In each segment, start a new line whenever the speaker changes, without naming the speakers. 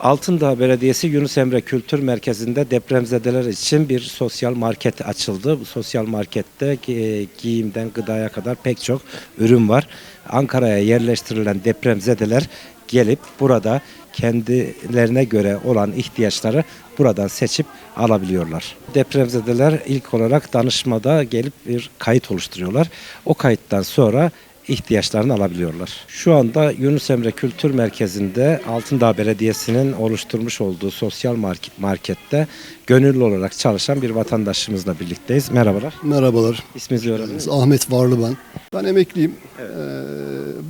Altındağ Belediyesi Yunus Emre Kültür Merkezi'nde depremzedeler için bir sosyal market açıldı. Bu sosyal markette gi- giyimden gıdaya kadar pek çok ürün var. Ankara'ya yerleştirilen depremzedeler gelip burada kendilerine göre olan ihtiyaçları buradan seçip alabiliyorlar. Depremzedeler ilk olarak danışmada gelip bir kayıt oluşturuyorlar. O kayıttan sonra ihtiyaçlarını alabiliyorlar. Şu anda Yunus Emre Kültür Merkezi'nde Altındağ Belediyesi'nin oluşturmuş olduğu sosyal market, markette gönüllü olarak çalışan bir vatandaşımızla birlikteyiz. Merhabalar.
Merhabalar.
İsminizi öğrenelim.
Ahmet Varlı ben. Ben emekliyim. Ee,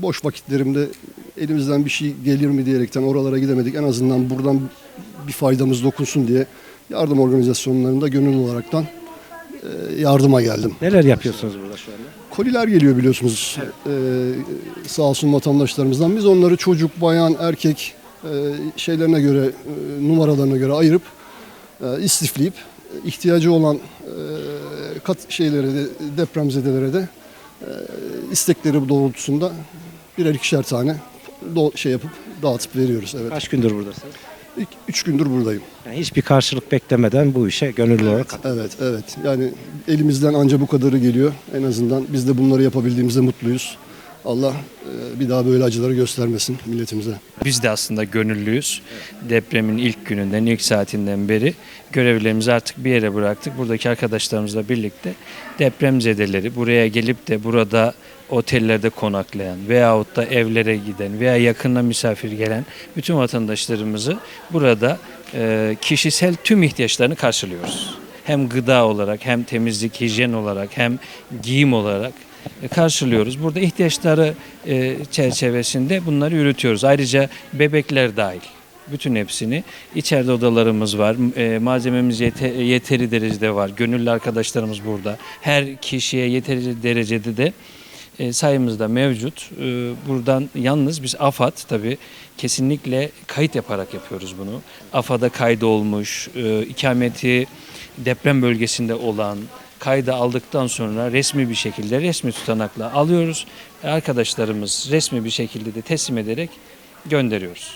boş vakitlerimde elimizden bir şey gelir mi diyerekten oralara gidemedik. En azından buradan bir faydamız dokunsun diye yardım organizasyonlarında gönüllü olaraktan e, yardıma geldim.
Neler yapıyorsunuz burada şu anda?
Koliler geliyor biliyorsunuz ee, sağ olsun vatandaşlarımızdan. Biz onları çocuk, bayan, erkek e, şeylerine göre, e, numaralarına göre ayırıp e, istifleyip ihtiyacı olan e, kat şeylere de depremzedelere de e, istekleri doğrultusunda birer ikişer tane do- şey yapıp dağıtıp veriyoruz. Evet.
Kaç gündür buradasınız?
İlk üç gündür buradayım.
Yani hiçbir karşılık beklemeden bu işe gönüllü olarak.
Evet, evet. Yani elimizden anca bu kadarı geliyor. En azından biz de bunları yapabildiğimizde mutluyuz. Allah e, bir daha böyle acıları göstermesin milletimize.
Biz de aslında gönüllüyüz. Depremin ilk gününden, ilk saatinden beri görevlerimizi artık bir yere bıraktık. Buradaki arkadaşlarımızla birlikte depremzedeleri buraya gelip de burada otellerde konaklayan veyahut da evlere giden veya yakına misafir gelen bütün vatandaşlarımızı burada e, kişisel tüm ihtiyaçlarını karşılıyoruz. Hem gıda olarak hem temizlik, hijyen olarak hem giyim olarak karşılıyoruz. Burada ihtiyaçları e, çerçevesinde bunları yürütüyoruz. Ayrıca bebekler dahil. Bütün hepsini. içeride odalarımız var. E, malzememiz yete- yeteri derecede var. Gönüllü arkadaşlarımız burada. Her kişiye yeteri derecede de e, sayımızda mevcut. E, buradan yalnız biz AFAD tabii kesinlikle kayıt yaparak yapıyoruz bunu. AFAD'a kaydı olmuş, e, ikameti deprem bölgesinde olan, kayda aldıktan sonra resmi bir şekilde resmi tutanakla alıyoruz. Arkadaşlarımız resmi bir şekilde de teslim ederek gönderiyoruz.